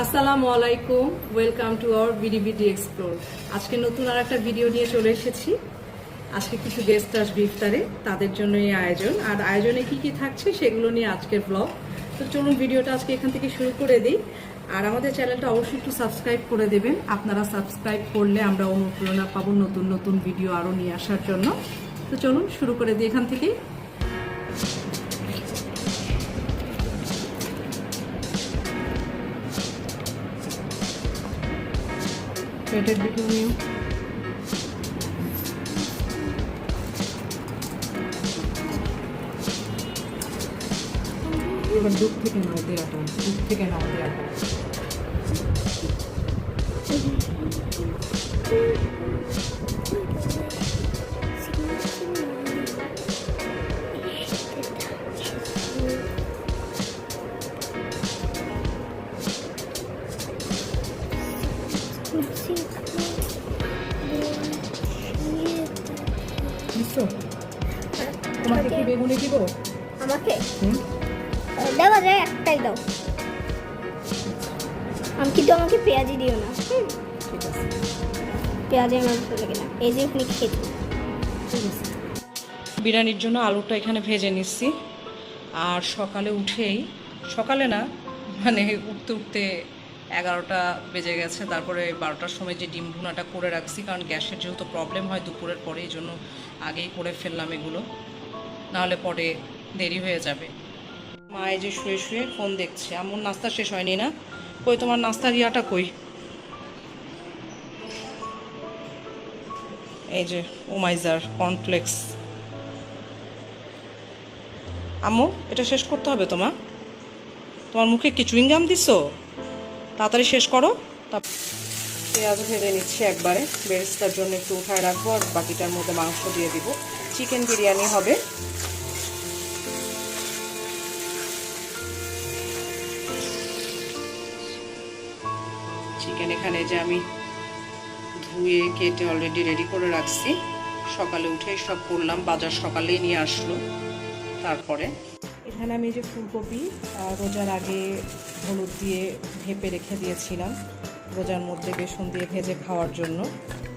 আসসালামু আলাইকুম welcome to our BDBD explore আজকে নতুন আর একটা ভিডিও নিয়ে চলে এসেছি। আজকে কিছু গেস্ট আসবে ইফতারে, তাদের জন্য এই আয়োজন। আর আয়োজনে কি কি থাকছে সেগুলো নিয়ে আজকের ব্লগ তো চলুন ভিডিওটা আজকে এখান থেকে শুরু করে দিই। আর আমাদের চ্যানেলটা অবশ্যই একটু সাবস্ক্রাইব করে দেবেন। আপনারা সাবস্ক্রাইব করলে আমরা অনুপ্রেরণা পাবো নতুন নতুন ভিডিও আরও নিয়ে আসার জন্য। তো চলুন শুরু করে দিই এখান থেকেই। পেটের দিকেও নিও এবার দুধ থেকে নাও দেওয়াটা দুধ থেকে নাও দেওয়াটা বেগুনি দিব আমাকে? দেওয়া যায় একটাই দাও। আমি কিন্তু আমাকে পেঁয়াজি দিও না হুম, ঠিক আছে। পেঁয়াজি আমার ভালো লাগে না এই যে এখানে খেতে বিরিয়ানির জন্য আলুটা এখানে ভেজে নিচ্ছি। আর সকালে উঠেই সকালে না মানে উঠতে উঠতে এগারোটা বেজে গেছে তারপরে বারোটার সময় যে ডিম ভুনাটা করে রাখছি কারণ গ্যাসের যেহেতু প্রবলেম হয় দুপুরের পরে এই জন্য আগেই করে ফেললাম এগুলো। নাহলে পরে দেরি হয়ে যাবে। মা এই যে শুয়ে শুয়ে ফোন দেখছে। এমন নাস্তা শেষ হয়নি না? কই, তোমার নাস্তার ইয়াটা কই? এই যে ওমাইজার কর্নফ্লেক্স। আম্মু, এটা শেষ করতে হবে তোমার তোমার মুখে কি চুইংগাম দিছো? তাড়াতাড়ি শেষ করো। তা- পেঁয়াজ ভেজে নিচ্ছি একবারে। বেরেস্তার জন্য একটু উঠায় রাখব আর বাকিটার মধ্যে মাংস দিয়ে দিব। চিকেন বিরিয়ানি হবে। চিকেন এখানে যে আমি ধুয়ে কেটে অলরেডি রেডি করে রাখছি। সকালে উঠে সব করলাম, বাজার সকালেই নিয়ে আসলো। তারপরে? এখানে আমি যে ফুলকপি রোজার আগে হলুদ দিয়ে ভেপে রেখে দিয়েছিলাম। রোজার মধ্যে বেসন দিয়ে ভেজে খাওয়ার জন্য।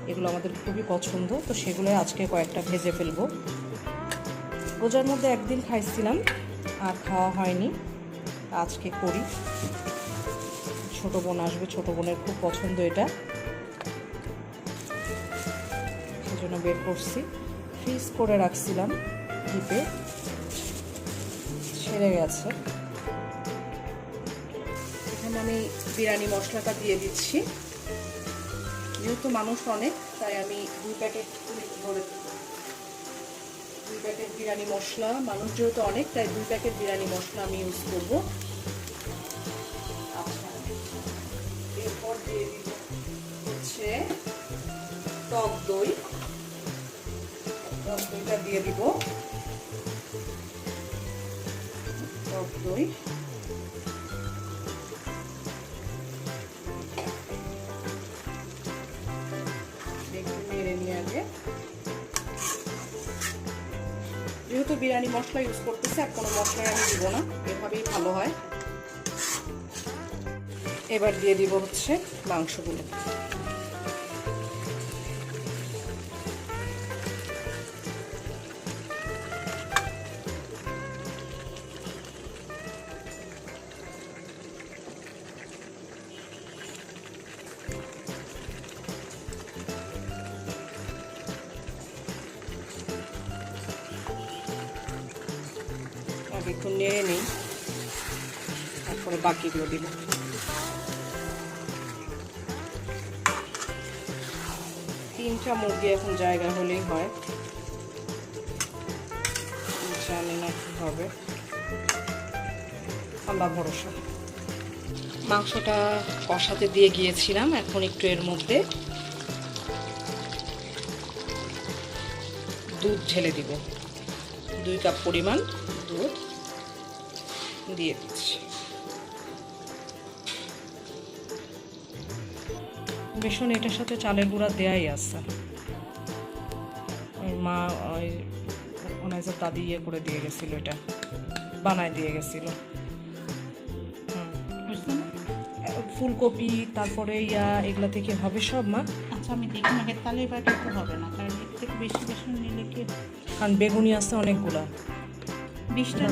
এগুলো আমাদের খুবই পছন্দ, তো সেগুলো আজকে কয়েকটা ভেজে ফেলব। রোজার মধ্যে একদিন খাইছিলাম, আর খাওয়া হয়নি। আজকে করি। ছোট বোন আসবে, ছোট বোনের খুব পছন্দ এটা। সেজন্য বের করছি। ফ্রিজ করে রাখছিলাম ডিপে। ছেড়ে গেছে। এখানে আমি বিরিয়ানি মশলাটা দিয়ে দিচ্ছি। যেহেতু মানুষ অনেক, তাই আমি দুই প্যাকেট ভরে দুই প্যাকেট বিরিয়ানি মশলা। মানুষ যেহেতু অনেক, তাই দুই প্যাকেট বিরিয়ানি মশলা আমি ইউজ করব। দইটা দিয়ে দিব। টক দই। যেহেতু বিরিয়ানি মশলা ইউজ করতেছে, আর কোনো মশলাই আমি দিব না, এভাবেই ভালো হয়। এবার দিয়ে দিব হচ্ছে মাংসগুলো। আগে একটু নেড়ে নিই, তারপরে বাকিগুলো দিব। তিনটা মুরগি এখন জায়গা হলেই হয়। জানি না কি হবে। আল্লাহ ভরসা। মাংসটা কষাতে দিয়ে গিয়েছিলাম, এখন একটু এর মধ্যে দুধ ঢেলে দিব। দুই কাপ পরিমাণ দুধ দিয়ে দিচ্ছি। বেসন এটার সাথে চালের গুঁড়া দেয়াই আছে। মা ওই ওনাইজার দাদি ইয়ে করে দিয়ে গেছিল এটা, বানায় দিয়ে গেছিল। ফুলকপি তারপরে ইয়া এগুলা থেকে হবে সব মা? আচ্ছা আমি দেখি না তাহলে এবার একটু হবে না কারণ এর থেকে বেশি বেশি নিলে কি? কারণ বেগুনি আছে অনেকগুলা। বিশটা।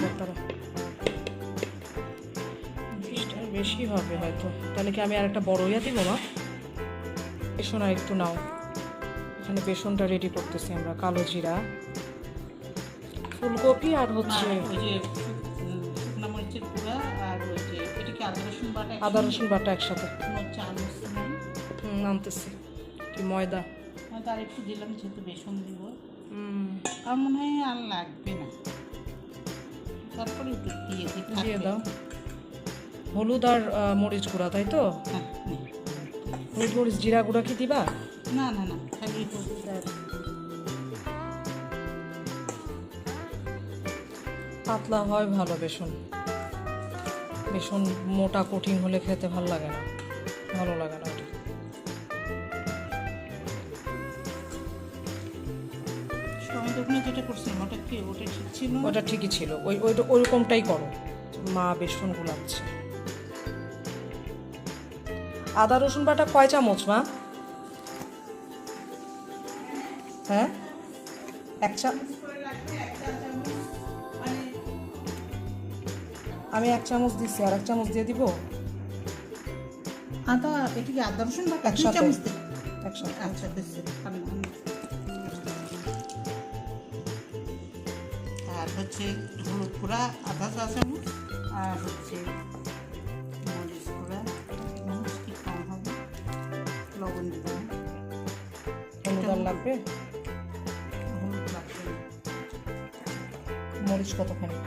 বিশটার বেশি হবে হয়তো। তাহলে কি আমি আর একটা বড় ইয়া দিব মা? বেসন আর একটু নাও। এখানে বেসনটা রেডি করতেছি আমরা কালো জিরা। ফুলকপি আর হচ্ছে আদা রসুন বাটা একসাথে। আনতেছি। কি ময়দা? হয়তো আর একটু দিলাম যেহেতু বেসন দিব। আর মনে হয় আর লাগবে না। তারপরে একটু দিয়ে দিয়ে দাও। হলুদ আর মরিচ গুঁড়া তাই তো? হ্যাঁ, হলুদ মরিচ জিরা গুঁড়া কি দিবা? না না না খালি পাতলা হয় ভালো বেসন। বেসন মোটা কঠিন হলে খেতে ভালো লাগে না। ভালো লাগে না ওটা। আমাদের যেটা করছিলাম ওটা কি ওটা ঠিক ছিল ওটা ঠিকই ছিল। ওই ওই ওইরকমটাই করো। মা বেসন গুলাচ্ছে। আদা রসুন বাটা কয় চামচ মা? হ্যাঁ? এক চামচ আমি এক চামচ দিচ্ছি আর এক চামচ দিয়ে দিব। আদা এটা কি আদা রসুন একসাথে। আচ্ছা বেশ আর হচ্ছে হলুদ গুঁড়া আধা চা চামচ আর হচ্ছে মরিচ গুঁড়া মরিচ কি কম হবে? লবণ দিলাম। হলুদ আর লাগবে? হলুদ লাগবে। না। মরিচ কতখানি?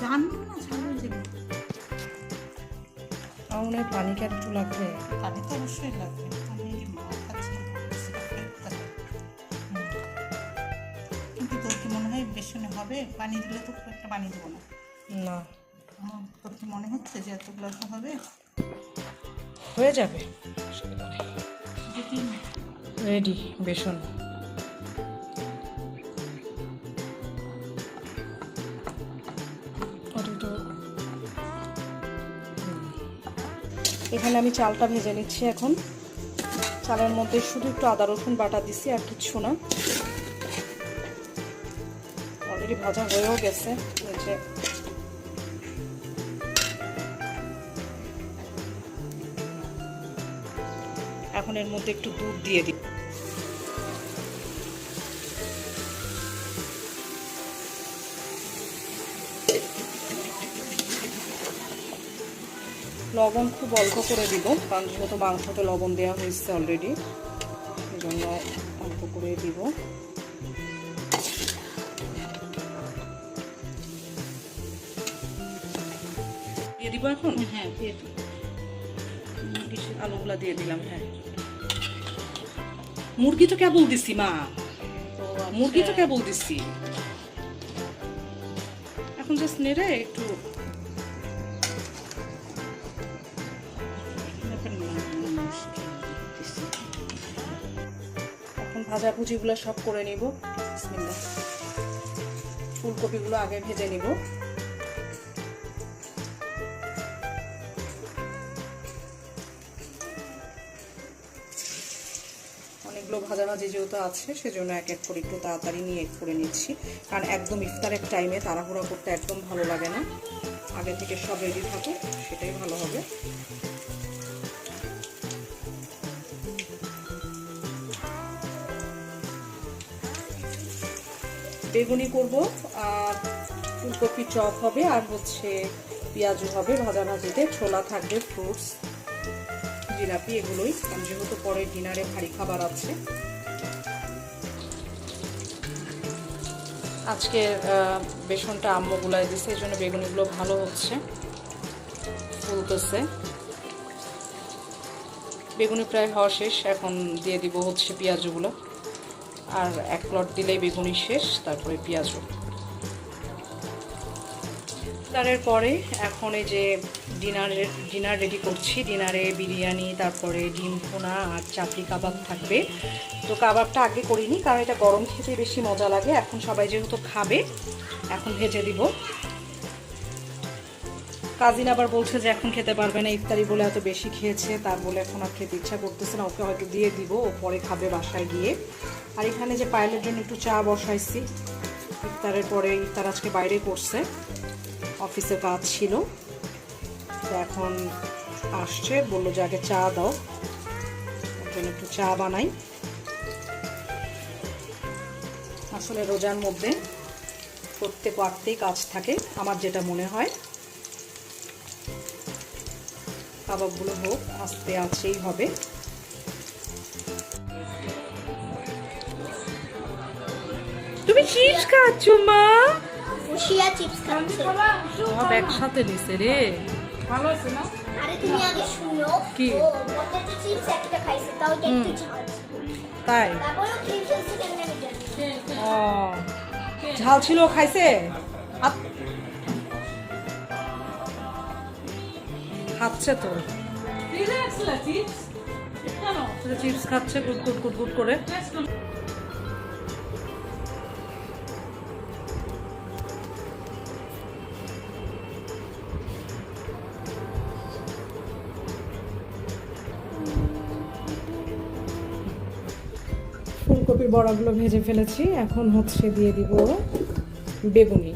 বুঝতে না হয়ে যাবে আমার মনে হয় একটু লাগবে। পানি তো অবশ্যই লাগবে। আমি খাচ্ছি। কিন্তু তোর কি মনে হয় বেসনে হবে? পানি দিলে তো খুব একটা পানি দেবো না। না। তোর কি মনে হচ্ছে যে এতগুলো হবে? হয়ে যাবে। রেডি বেসন। এখানে আমি চালটা ভেজে নিচ্ছি এখন। চালের মধ্যে শুধু একটু আদা, রসুন বাটা দিছি আর কিচ্ছু না। অলরেডি ভাজা হয়েও গেছে এখন এর মধ্যে একটু দুধ দিয়ে দিই। লবণ খুব অল্প করে দিব। কারণ যেহেতু মাংসতে লবণ দেওয়া হয়েছে অলরেডি জন্য অল্প করে দিব। দিয়ে দিব এখন? হ্যাঁ দিয়ে আলুগুলা দিয়ে দিলাম হ্যাঁ। মুরগি তো কেবল দিছি মা। মুরগি তো কেবল দিছি। এখন জাস্ট নেড়ে একটু এখন ভাজা ভুজিগুলো সব করে নিব। ফুলকপিগুলো আগে ভেজে নিব। অনেকগুলো ভাজাভাজি যেহেতু আছে, সেজন্য এক এক করে একটু তাড়াতাড়ি নিয়ে এক করে নিচ্ছি। কারণ একদম ইফতারের টাইমে তাড়াহুড়া করতে একদম ভালো লাগে না। আগে থেকে সব রেডি থাকে সেটাই ভালো হবে। বেগুনি করব, আর ফুলকপি চপ হবে, আর হচ্ছে পেঁয়াজু হবে, ভাজা ভাজিতে ছোলা থাকবে ফ্রুটস জিলাপি, এগুলোই। কারণ যেহেতু পরে ডিনারে ভারী খাবার আছে। আজকে বেসনটা আম্মু গুলাই দিছে, এই জন্য বেগুনিগুলো ভালো হচ্ছে। ফুলতেছে। বেগুনি প্রায় হওয়া শেষ, এখন দিয়ে দিব হচ্ছে পেঁয়াজগুলো। আর এক প্লট দিলেই বেগুনি শেষ, তারপরে পেঁয়াজও তারের পরে এখন এই যে ডিনারের ডিনার রেডি করছি। ডিনারে বিরিয়ানি, তারপরে ডিম ভুনা আর চাপড়ি কাবাব থাকবে। তো কাবাবটা আগে করিনি, কারণ এটা গরম খেতে বেশি মজা লাগে। এখন সবাই যেহেতু খাবে, এখন ভেজে দিব। কাজিন আবার বলছে যে এখন খেতে পারবে না, ইফতারি বলে এত বেশি খেয়েছে, তার বলে এখন আর খেতে ইচ্ছা করতেছে না, ওকে হয়তো দিয়ে দিব, ও পরে খাবে বাসায় গিয়ে। আর এখানে যে পায়েলের জন্য একটু চা বসাইছি ইফতারের পরে ইফতার আজকে বাইরে করছে অফিসে কাজ ছিল। এখন আসছে, বলল যে আগে চা দাও ওর জন্য একটু চা বানাই। আসলে রোজার মধ্যে প্রত্যেক ওয়াক্তেই কাজ থাকে, আমার যেটা মনে হয়। কাবাবগুলো হোক, আস্তে আছেই হবে। তুমি চিপস খাচ্ছ মা? শিয়া চিপস খাচ্ছে। সব একসাথে নিছে রে। ভালো আছে না? আরে তুমি আগে শুনো। কি? ও পটেটো চিপস একটা খাইছে তাও একটু ঝাল তাই? তারপরে ক্রিম চিপস আমি জানি ও। ঝাল ছিল খাইছে? খাচ্ছে তো। চিপস? খাচ্ছে গুট গুট গুট গুট করে। ফুলকপির বড়াগুলো ভেজে ফেলেছি। এখন হচ্ছে দিয়ে দিব বেগুনি।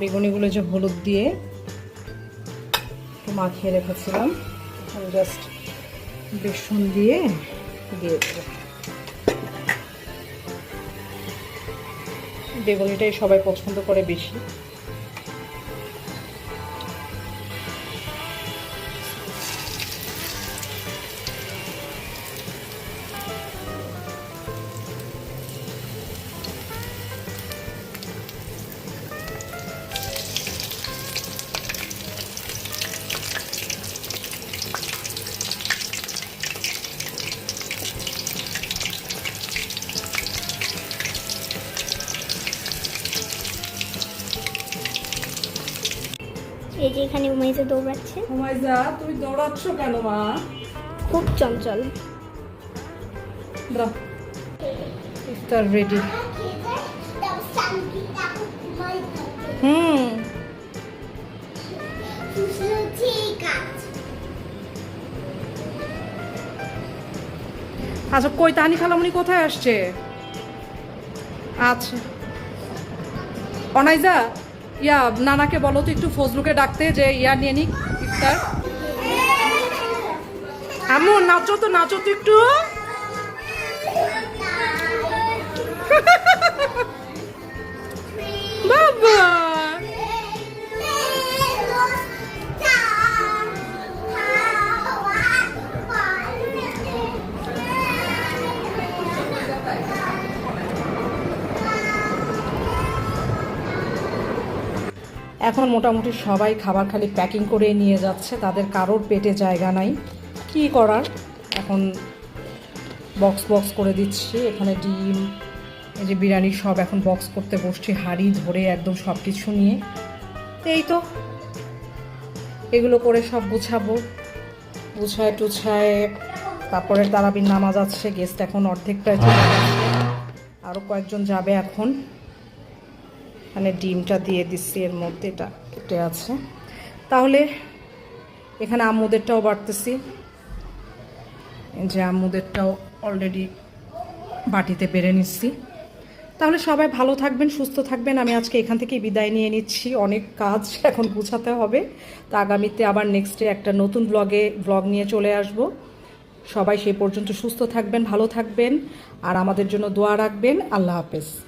বেগুনিগুলো যে হলুদ দিয়ে একটু মাখিয়ে রেখেছিলাম। জাস্ট বেসন দিয়ে দিয়ে দেবো। বেগুনিটাই সবাই পছন্দ করে বেশি। যে দৌড়াচ্ছে। হুমায়জা তুমি দৌড়াচ্ছ কেন মা? খুব চঞ্চল। ইফতার রেডি হুম। আচ্ছা কই তাহানি খালামুনি কোথায় আসছে? আচ্ছা। অনাইজা? ইয়া, নানাকে বলো তো একটু ফজলুকে ডাকতে যে ইয়া নিয়ে নিক, ইফতার। আমু নাচো তো নাচো তো একটু। এখন মোটামুটি সবাই খাবার খালি প্যাকিং করে নিয়ে যাচ্ছে, তাদের কারোর পেটে জায়গা নাই। কি করার? এখন বক্স বক্স করে দিচ্ছি, এখানে ডিম, এই যে বিরিয়ানি সব এখন বক্স করতে বসছি, হাড়ি ধরে একদম সব কিছু নিয়ে। এই তো, এগুলো করে সব গুছাবো। গুছায় টুছায় তারপরে তারাবির নামাজ আছে গেস্ট এখন অর্ধেকটায় চলে আরও কয়েকজন যাবে এখন। এখানে ডিমটা দিয়ে দিচ্ছি এর মধ্যে, এটা কেটে আছে। তাহলে এখানে আম্মুদেরটাও বাড়তেছি। যে আম্মুদেরটাও অলরেডি বাটিতে বেড়ে নিচ্ছি। তাহলে সবাই ভালো থাকবেন, সুস্থ থাকবেন। আমি আজকে এখান থেকে বিদায় নিয়ে নিচ্ছি। অনেক কাজ এখন গুছাতে হবে। তো আগামীতে আবার নেক্সটে একটা নতুন ব্লগে ব্লগ নিয়ে চলে আসব। সবাই সেই পর্যন্ত সুস্থ থাকবেন, ভালো থাকবেন। আর আমাদের জন্য দোয়া রাখবেন। আল্লাহ হাফেজ।